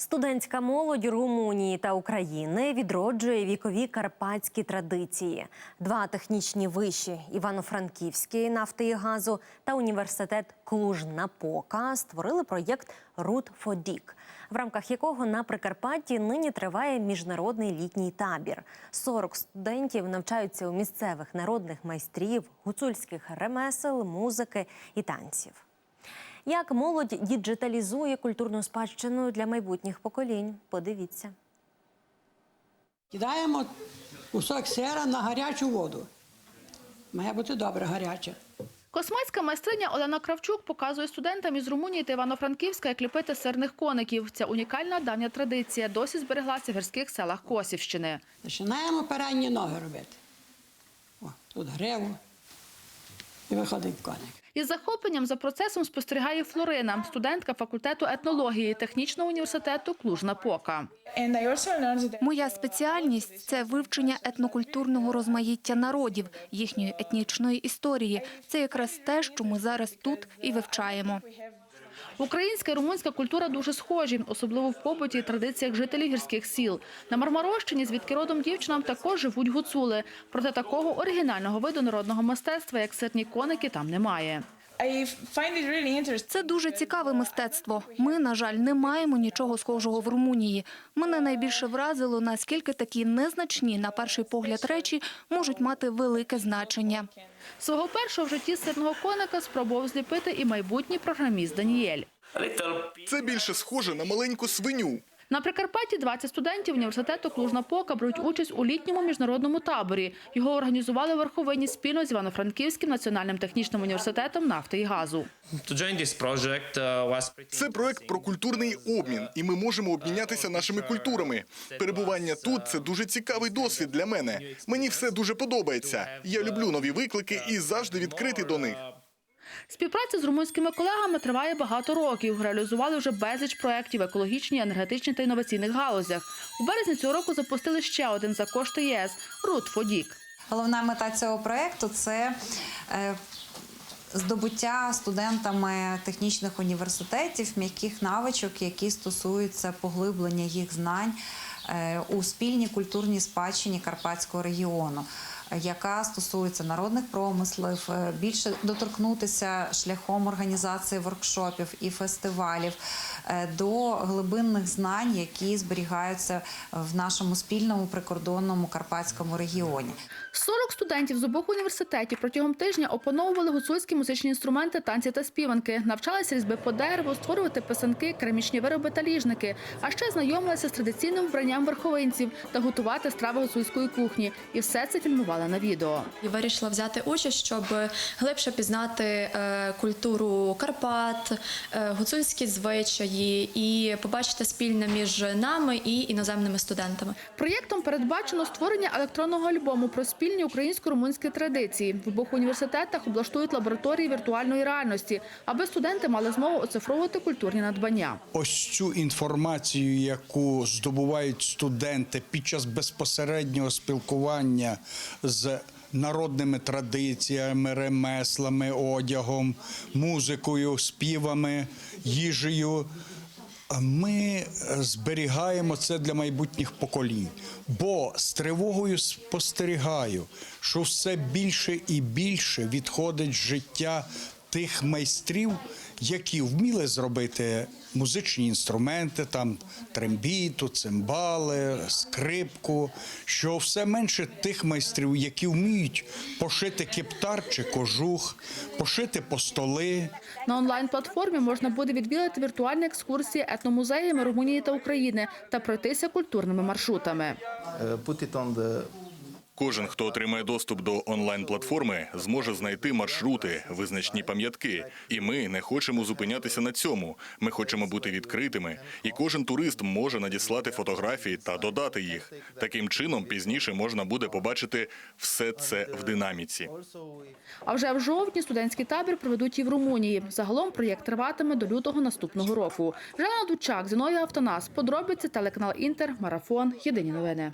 Студентська молодь Румунії та України відроджує вікові карпатські традиції. Два технічні виші Івано-Франківський нафти і газу та університет Клуж-Напока створили проєкт «Root for Dick», в рамках якого на Прикарпатті нині триває міжнародний літній табір. 40 студентів навчаються у місцевих народних майстрів, гуцульських ремесел, музики і танців. Як молодь діджиталізує культурну спадщину для майбутніх поколінь? Подивіться. Кидаємо кусок сира на гарячу воду. Має бути добре гаряче. Космацька майстриня Олена Кравчук показує студентам із Румунії та Івано-Франківська, як ліпити сирних коників. Ця унікальна давня традиція досі збереглася в гірських селах Косівщини. Починаємо передні ноги робити. О, тут гриву. І виходить коник. Із захопленням за процесом спостерігає Флорина, студентка факультету етнології технічного університету Клужна Пока. Моя спеціальність це вивчення етнокультурного розмаїття народів, їхньої етнічної історії. Це якраз те, що ми зараз тут і вивчаємо. Українська і румунська культура дуже схожі, особливо в побуті і традиціях жителів гірських сіл. На Мармарощині, звідки родом дівчинам, також живуть гуцули. Проте такого оригінального виду народного мистецтва, як сирні коники, там немає. I find it really interesting. Це дуже цікаве мистецтво. Ми, на жаль, не маємо нічого схожого в Румунії. Мене найбільше вразило, наскільки такі незначні на перший погляд речі можуть мати велике значення. Свого першого в житті сирного коника спробував зліпити і майбутній програміст Даніель. Це більше схоже на маленьку свиню. На Прикарпатті 20 студентів університету Клуж-Напока беруть участь у літньому міжнародному таборі. Його організували в Верховині спільно з Івано-Франківським національним технічним університетом нафти і газу. Це проект про культурний обмін, і ми можемо обмінятися нашими культурами. Перебування тут це дуже цікавий досвід для мене. Мені все дуже подобається. Я люблю нові виклики і завжди відкритий до них. Співпраця з румунськими колегами триває багато років. Реалізували вже безліч проєктів в екологічній, та інноваційних галузях. У березні цього року запустили ще один за кошти ЄС «Рут Фодік». Головна мета цього проєкту це е, здобуття студентами технічних університетів м'яких навичок, які стосуються поглиблення їх знань е, у спільній культурній спадщині Карпатського регіону. Яка стосується народних промислів, е, більше доторкнутися шляхом організації воркшопів і фестивалів е, до глибинних знань, які зберігаються в нашому спільному прикордонному карпатському регіоні. 40 студентів з обох університетів протягом тижня опановували гуцульські музичні інструменти, танці та співанки, навчалися різьби по дереву, створювати писанки, керамічні вироби та ліжники, а ще знайомилися з традиційним вбранням верховинців та готувати страви гуцульської кухні. І все це фільмували на відео. І вирішила взяти участь, щоб глибше пізнати е, культуру Карпат, е, гуцульські звичаї і побачити спільне між нами і іноземними студентами. Проєктом передбачено створення електронного альбому про спільні українсько-румунські традиції. В обох університетах облаштують лабораторії віртуальної реальності, аби студенти мали змогу оцифровувати культурні надбання. ось цю інформацію, яку здобувають студенти під час безпосереднього спілкування з народними традиціями, ремеслами, одягом, музикою, співами, їжею. Ми зберігаємо це для майбутніх поколінь, бо з тривогою спостерігаю, що все більше і більше відходить життя тих майстрів, які вміли зробити музичні інструменти, там трембіту, цимбали, скрипку. Що все менше тих майстрів, які вміють пошити кептар чи кожух, пошити постоли. На онлайн-платформі можна буде відвідати віртуальні екскурсії етномузеями Румунії та України та пройтися культурними маршрутами. Кожен, хто отримає доступ до онлайн-платформи, зможе знайти маршрути, визначні пам'ятки. І ми не хочемо зупинятися на цьому. Ми хочемо бути відкритими, і кожен турист може надіслати фотографії та додати їх. Таким чином, пізніше можна буде побачити все це в динаміці. А вже в жовтні студентський табір проведуть і в Румунії. Загалом проєкт триватиме до лютого наступного року. Жанна Дучак, Зіновія Автонас. Подробиці телеканал Інтер, Марафон. Єдині новини.